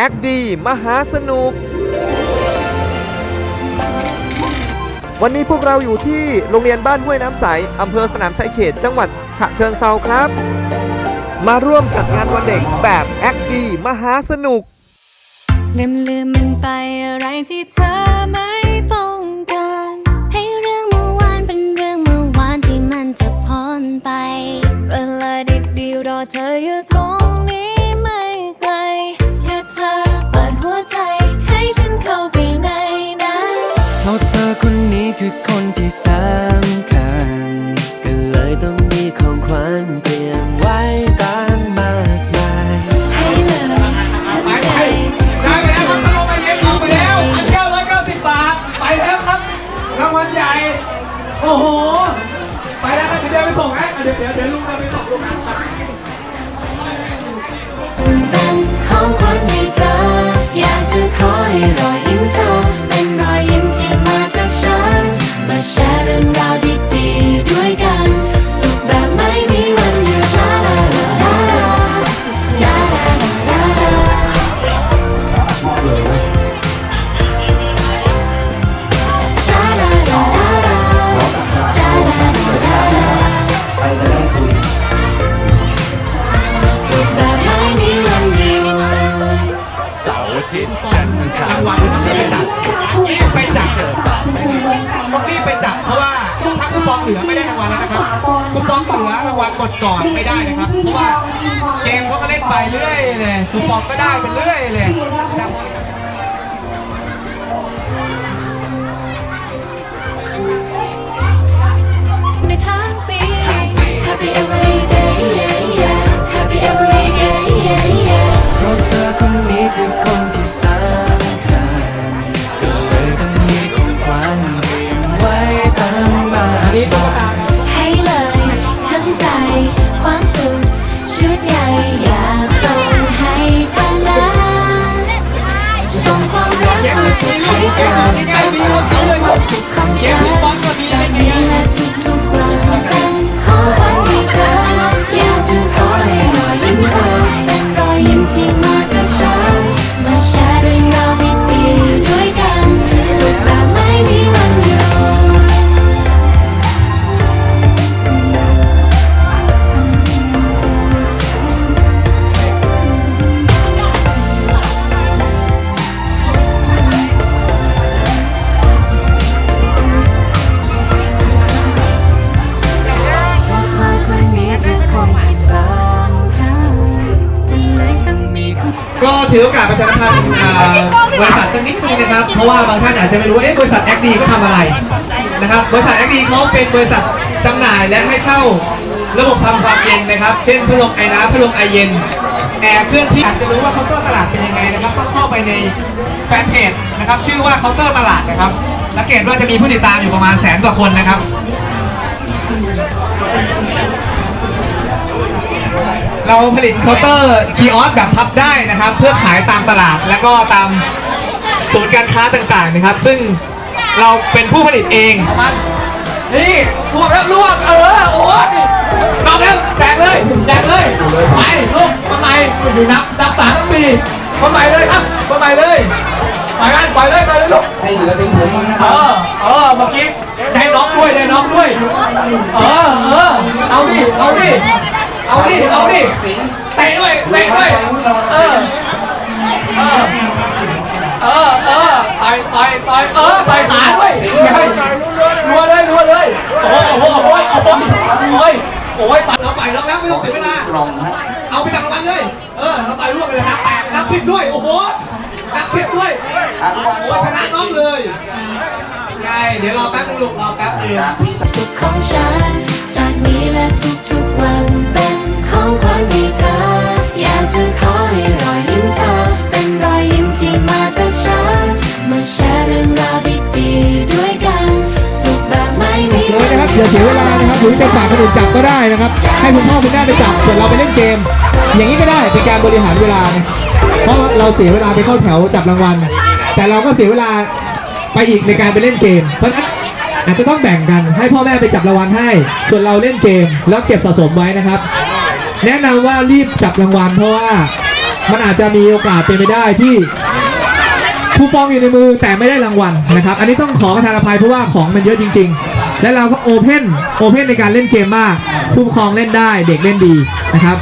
แอคดี มหาสนุก วันนี้พวกเราอยู่ที่โรงเรียนบ้านห้วยน้ำใส อำเภอสนามชัยเขต จังหวัดฉะเชิงเซาครับ มาร่วมจัดงานวันเด็กแบบแอคดี มหาสนุก ลืมลืมมันไปอะไรที่เธอไม่ต้องการ ให้เรื่องเมื่อวานเป็นเรื่องเมื่อวานที่มันจะพ้นไป เวลาดีๆรอเธออยู่ ทิตย์จันทร์อังคารรางวัลพุธพที่ฤไปหัจับสศุกร์รีบไปจับเจอตอบไม่ได้ต้องรีบไปจับเพราะว่าถ้าคูปองเหลือไม่ได้รางวัลแล้วนะครับคูปองเหลือรางวัลกดก่อนไม่ได้นะครับเพราะว่าเกมเขาก็เล่นไปเรื่อยเลยคูปองก็ได้ไปเรื่อยเลย ก็ถือโอกาสประชาสัมพันธ์อ่าบริษัทสักนิดนึงนะครับ เพราะว่าบางท่านอาจจะไม่รู้ว่าเอ๊ะบริษัทแอคดีก็ทำอะไรนะครับ บริษัทแอคดีเขาเป็นบริษัทจำหน่ายและให้เช่าระบบทำความเย็นนะครับ เช่นพัดลมไอน้ำพัดลมไอเย็น แอร์เคลื่อนที่อากจะรู้ว่าเคาน์เตอร์ตลาดเป็นยังไงนะครับต้องเข้าไปในแฟนเพจนะครับ ชื่อว่าเคาน์เตอร์ตลาดนะครับ สังเกตว่าจะมีผู้ติดตามอยู่ประมาณแสนกว่าคนนะครับ เราผลิตเคาน์เตอร์คีออสแบบพับได้นะครับ เพื่อขายตามตลาดแล้วก็ตามศูนย์การค้าต่างๆนะครับ ซึ่งเราเป็นผู้ผลิตเองนี่ลวกแล้วลวกเออโอ้ยนอกแล้วแจกเลยแจกเลยไปลูกมาใหม่อยู่นับนับสามนับสี่มาใหม่เลยครับมาใหม่เลยไปกันปล่อยเลยไปเลยลูกให้เหลือเป็นผมเออเออเมื่อกี้ได้น้องด้วยได้น้องด้วยเออเออเอาดิเอาดิ เอาดิ เอาดิเตะด้วยเตะด้วย เออ เออ เออ เออต่อยต่อยต่อยเออต่อยขาด้วยรัวเลยรัวเลย โอ้โหโอ้โหโอ้โหโอ้ยโอ้ยเราต่อยล็อกแล้วไม่ต้องเสียเวลาเอาไปจับรางวัลเลย เออ เราต่อยรวบเลยนับแปดนับสิบด้วย โอ้โหนับสิบด้วยโอ้โหชนะน้องเลยใช่เดี๋ยวรอแป๊บนึงลูกรอแป๊บนึง สุขของฉันจากนี้และทุกๆวัน จะขอให้รอยยิ้มเธอ เป็นรอยยิ้มที่มาจากฉันมาแชร์เรื่องราวดีๆด้วยกัน สุขแบบไม่มีเลยนะครับอย่าเสียเวลานะครับหรือจะฝากคนอื่นจับก็ได้นะครับ ให้คุณพ่อคุณแม่ไปจับส่วนเราไปเล่นเกม อย่างนี้ก็ได้เป็นการบริหารเวลาเพราะเราเสียเวลาไปเข้าแถวจับรางวัล แต่เราก็เสียเวลาไปอีกในการไปเล่นเกม เพราะฉะนั้นอาจจะต้องแบ่งกันให้พ่อแม่ไปจับรางวัลให้ ส่วนเราเล่นเกมแล้วเก็บสะสมไว้นะครับ แนะนำว่ารีบจับรางวัลเพราะว่ามันอาจจะมีโอกาสเป็นไปได้ที่คูปองอยู่ในมือแต่ไม่ได้รางวัลนะครับ อันนี้ต้องขอประทานอภัยเพราะว่าของมันเยอะจริง ๆ และเราก็โอเพนโอเพนในการเล่นเกมมากผู้ปกครองเล่นได้เด็กเล่นดีนะครับ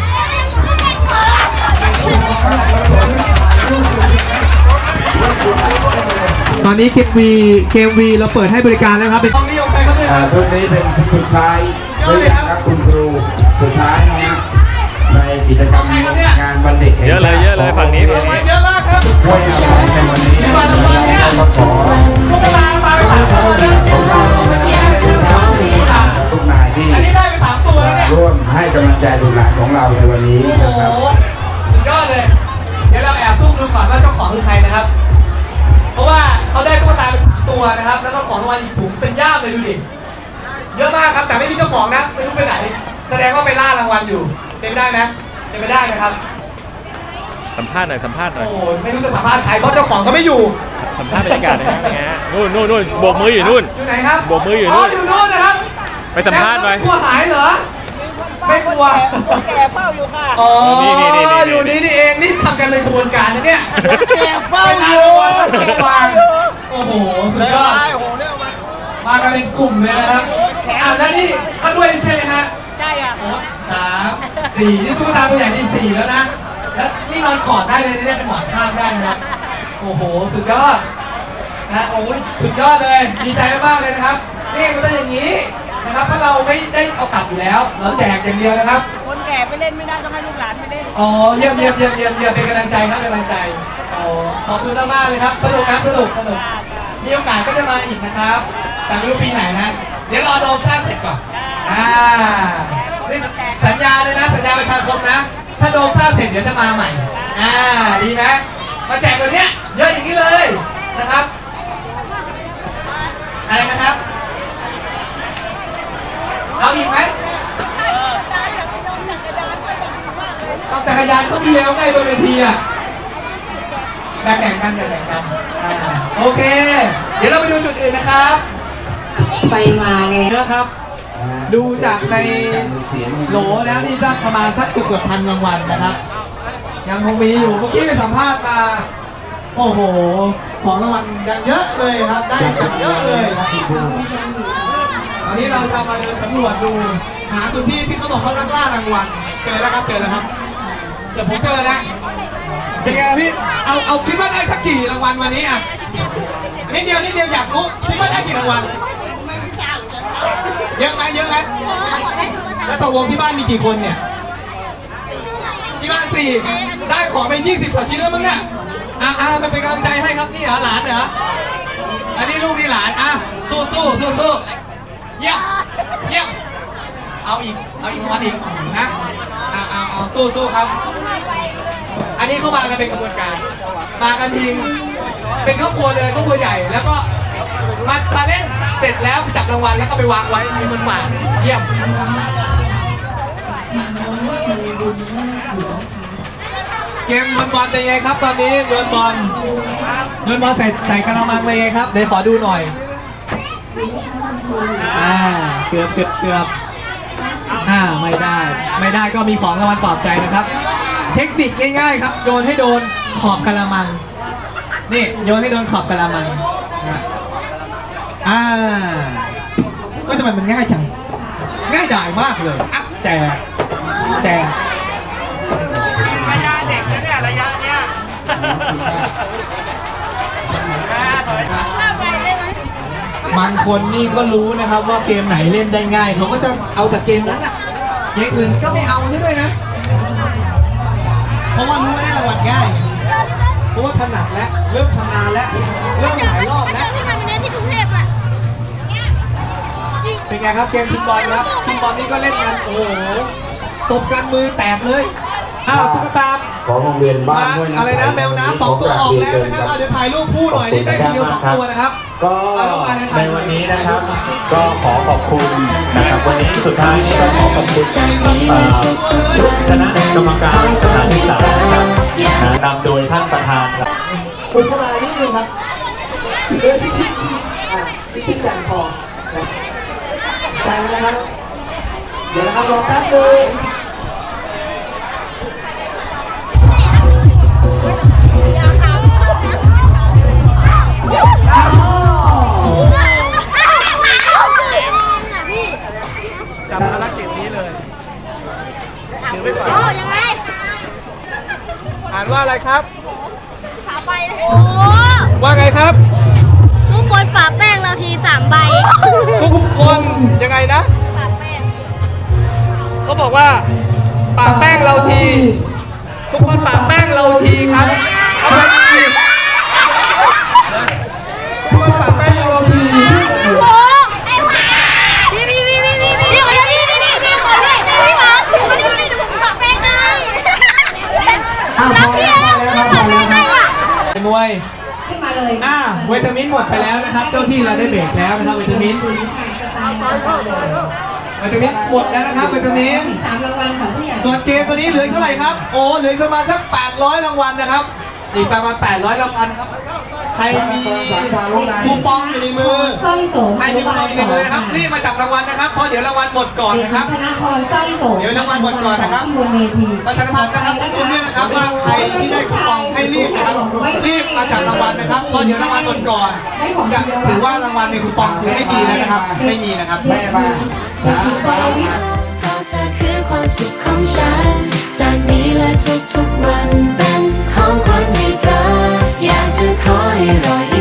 ตอนนี้เกมวีเกมวีเราเปิดให้บริการแล้วครับเป็นห้องนี้ของใครครับเนี่ยอ่าชุดนี้เป็นสุดท้ายเลยนะครับคุณครูสุดท้ายนะฮะ นะครับ แล้วก็ของรางวัลอีกถุงเป็นย่ามเลยดูดิ เยอะมากครับ แต่ไม่มีเจ้าของนะ ไม่รู้ไปไหน แสดงว่าไปล่ารางวัลอยู่ เป็นไปได้ไหมเป็นไปได้นะครับ สัมภาษณ์หน่อย สัมภาษณ์หน่อย โอ้โหไม่รู้จะสัมภาษณ์ใคร เพราะเจ้าของเขาไม่อยู่ สัมภาษณ์บรรยากาศหน่อยนะเป็นไงฮะนู่นนู่นนู่นโบกมืออยู่นู่น อยู่ไหนครับโบกมืออยู่นู่น อยู่นู่นนะครับไปสัมภาษณ์ไป แล้วกลัวหายเหรอ ไม่กลัวแก่เฝ้าอยู่ค่ะอ๋อ นี่นี่นี่นี่ อยู่นี่นี่เอง นี่ทำกันเป็นขบวนการนะเนี่ย แก่เฝ้าอยู่วาง โอ้โหสุดยอดมากันเป็นกลุ่มเลยนะครับอะแล้วนี่มาด้วยใช่ไหมฮะใช่อะโอ้สามสี่นี่ตุ๊กตาตัวใหญ่นี่สี่แล้วนะ แล้วนี่นอนกอดได้เลยนะเนี่ยเป็นหมอนข้างได้นะครับโอ้โห สุดยอดนะโอ้ยสุดยอดเลย ดีใจมากๆเลยนะครับ นี่มันต้องอย่างนี้นะครับ ถ้าเราไม่ได้เอากลับอยู่แล้ว เราแจกอย่างเดียวนะครับ คนแก่ไปเล่นไม่ได้ต้องให้ลูกหลานไปเล่น อ๋อ เยี่ยมเยี่ยมเยี่ยมเยี่ยมเยี่ยมเป็นกำลังใจครับเป็นกำลังใจ อ๋อ ขอบคุณมากๆเลยครับ สนุกครับสนุกสนุก มีโอกาสก็จะมาอีกนะครับแต่ไม่รู้ปีไหนนะ เดี๋ยวรอโดมสร้างเสร็จก่อนอ่านี่สัญญาเลยนะสัญญาประชาคมนะ ถ้าโดมสร้างเสร็จเดี๋ยวจะมาใหม่อ่าดีไหมมาแจกแบบเนี้ยเยอะอย่างนี้เลยนะครับ อะไรนะครับ เอาอีกไหมเอาจักรยานก็มีแล้วไงบนเวทีอะ แบ่งแข่งกันแบ่งแข่งกันอ่าโอเค เดี๋ยวเราไปดูจุดอื่นนะครับ ไปมาไง เยอะครับ ดูจากในโหลแล้วนี่ได้ประมาณสักเกือบพันรางวัลนะครับ ยังคงมีอยู่เมื่อกี้ไปสัมภาษณ์มา โอ้โห ของรางวัลยังเยอะเลยครับ ได้อย่างเยอะเลยครับตอนนี้เราจะมาเดินสำรวจดู หาจุดที่ที่เขาบอกเขาลักล่ารางวัล เจอแล้วครับ เจอแล้วครับ เดี๋ยวผมเจอแล้ว เป็นไงพี่ เอา เอาคิดว่าได้สักกี่รางวัลวันนี้อะนิดเดียวนิดเดียวอยากรู้คิดว่าได้กี่รางวัลเยอะไหมเยอะไหมแล้วตกลงที่บ้านมีกี่คนเนี่ย ที่บ้านสี่ได้ของไปยี่สิบกว่าชิ้นแล้วมั้งเนี่ย อะอะมันเป็นกำลังใจให้ครับนี่เหรอหลานเหรอ อันนี้ลูกนี่หลาน อะ สู้สู้สู้สู้เยี่ยมเยี่ยมเอาอีก เอาอีกวันอีกนะอะเอาเอาสู้สู้ครับ อันนี้เข้ามากันเป็นกระบวนการ มากันทีเป็นครอบครัวเลยครอบครัวใหญ่ แล้วก็มามาเล่นเสร็จแล้วจับรางวัลแล้วก็ไปวางไว้ในบนฝาเยี่ยมเกมโยนบอลเป็นไงครับตอนนี้โยนบอลโยนบอลใส่ใส่กระมังเป็นไงครับเดี๋ยวขอดูหน่อยอ่าเกือบเกือบเกือบอ่าไม่ได้ ไม่ได้ก็มีของรางวัลปลอบใจนะครับ เทคนิคง่ายๆครับ โยนให้โดนขอบกระมัง นี่โยนให้โดนขอบกระมังนะอ่าก็ทำไมมันง่ายจัง ง่ายดายมากเลยอะแจกแจกระยะเด็กนะเนี่ยระยะเนี้ยบางคนนี่ก็รู้นะครับว่าเกมไหนเล่นได้ง่าย เขาก็จะเอาแต่เกมนั้นอะเกมอื่นก็ไม่เอาด้วยนะ เพราะว่ารู้ว่าได้รางวัลง่าย เพราะว่าถนัดแล้วเริ่มชำนาญแล้วเริ่มหลายรอบเจแล้อวพี่มันวันนี้ที่กรุงเทพอะเป็นไงครับเกมทีมบอลครับทีมบอลนี่ก็เล่นกันโอ้โหตบกันมือแตกเลยอ้าวตุ๊กตาของโรงเรียนบ้านมาห้วยน้ำอะไรนะแมวน้ำสองตัวออกแล้วนะครับเอาเดี๋ยวถ่ายรูปคู่หน่อยนี่ได้ทีเดียวสองตัวนะครับ ก็ในวันนี้นะครับก็ขอขอบคุณนะครับวันนี้สุดท้ายนี้ก็ขอขอบคุณทุกคณะกรรมการสถานศึกษานะครับนำโดยท่านประธานครับคุณเข้ามานิดนึงครับเรื่องที่ที่ที่ที่จันทองไปนะครับเดี๋ยวนะครับรอแป๊บนึง ถือไปก่อนโอ้ยังไงอ่านว่าอะไรครับขาไปโอ้ว่าไงครับ ทุกคนฝาแป้งเราทีสามใบทุกคนยังไงนะฝาแป้งเขาบอกว่าปาแป้งเราที ทุกคนปาแป้งเราทีครับ ที่เราได้เบรกแล้วนะครับวิตามินวิตามินหมดแล้วนะครับวิตามินส่วนเกมตัวนี้เหลืออกเท่าไหร่ครับ โอ้เหลืออกประมาณสัก 800 รางวัลนะครับอีกประมาณ 800 รางวัลครับ ใครมีคูปองอยู่ในมือสร้อยโสมใครมีคูปองอยู่ในมือนะครับรีบมาจับรางวัลนะครับเพราะเดี๋ยวรางวัลหมดก่อนนะครับธนพรสร้อยโสมเดี๋ยวรางวัลหมดก่อนนะครับที่บนเวทีประชาสัมพันธ์นะครับทุกคนด้วยนะครับว่าใครที่ได้คูปองให้รีบนะครับรีบมาจับรางวัล ก็เดี๋ยวรางวัลก่อนก่อนๆจะถือว่ารางวัลในคูปองคือไม่มีแล้นะครับ ไม่มีนะครับ แม่มาทุกๆวันเป็นของขวัให้เธอ อยากจะขอให้รอย